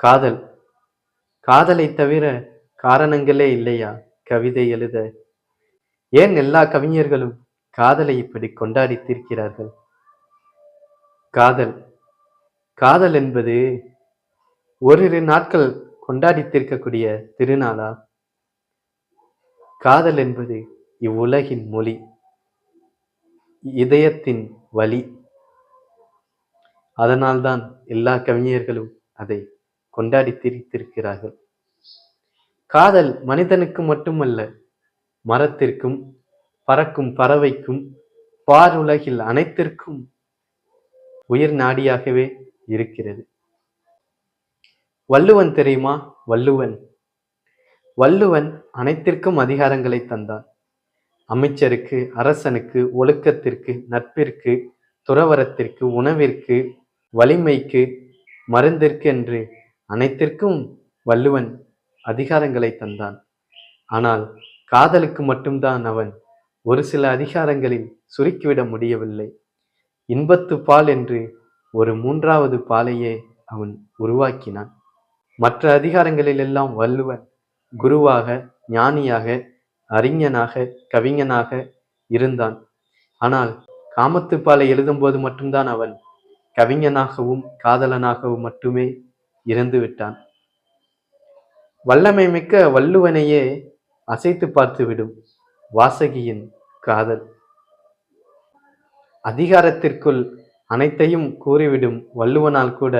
காதல். காதலை தவிர காரணங்களே இல்லையா? கவிதை எழுத. ஏன் எல்லா கவிஞர்களும் காதலை இப்படி கொண்டாடி தீர்க்கிறார்கள் காதல். காதல் என்பது ஓரிரு நாட்கள் கொண்டாடி தீர்க்கக்கூடிய திருநாளா? காதல் என்பது இவ்வுலகின் மொழி. இதயத்தின் வழி அதனால்தான் எல்லா கவிஞர்களும் அதை கொண்டாடி திரித்திருக்கிறார்கள். காதல் மனிதனுக்கு மட்டுமல்ல மரத்திற்கும் பறக்கும் பறவைக்கும் பாருலகில் அனைத்திற்கும் உயிர் நாடியாகவே இருக்கிறது. வள்ளுவன் தெரியுமா? வள்ளுவன். வள்ளுவன் அனைத்திற்கும் அதிகாரங்களை தந்தான். அமைச்சருக்கு அரசனுக்கு ஒழுக்கத்திற்கு நட்பிற்கு துறவரத்திற்கு உணவிற்கு வலிமைக்கு மருந்திற்கு என்று அனைத்திற்கும் வள்ளுவன் அதிகாரங்களை தந்தான். ஆனால் காதலுக்கு மட்டும்தான் அவன் ஒரு சில அதிகாரங்களில் சுருக்கிவிட முடியவில்லை. இன்பத்து பால் என்று ஒரு மூன்றாவது பாலையே அவன் உருவாக்கினான். மற்ற அதிகாரங்களில் எல்லாம் வள்ளுவன் குருவாக ஞானியாக அறிஞனாக கவிஞனாக இருந்தான். ஆனால் காமத்துப்பாலை எழுதும்போது மட்டும்தான் அவன் கவிஞனாகவும் காதலனாகவும் மட்டுமே இறந்து விட்டான். வல்லமை மிக்க வள்ளுவனையே அசைத்து பார்த்துவிடும் வாசகியின் காதல். அதிகாரத்திற்குள் அனைத்தையும் கூறிவிடும் வள்ளுவனால் கூட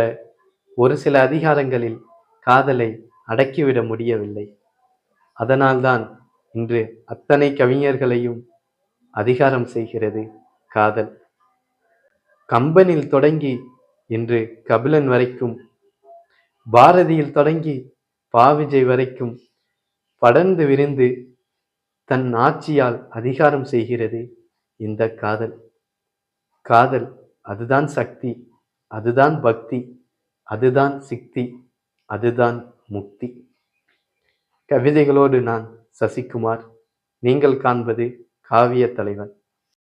ஒரு சில அதிகாரங்களில் காதலை அடக்கிவிட முடியவில்லை. அதனால்தான் இன்று அத்தனை கவிஞர்களையும் அதிகாரம் செய்கிறது காதல். கம்பனில் தொடங்கி இன்று கபிலன் வரைக்கும் பாரதியில் தொடங்கி பாவிஜய் வரைக்கும் படர்ந்து விரிந்து தன் ஆட்சியால் அதிகாரம் செய்கிறது இந்த காதல். காதல் அதுதான் சக்தி அதுதான் பக்தி அதுதான் சிக்தி அதுதான் முக்தி. கவிதைகளோடு நான் சசிகுமார். நீங்கள் காண்பது காவிய தலைவன்.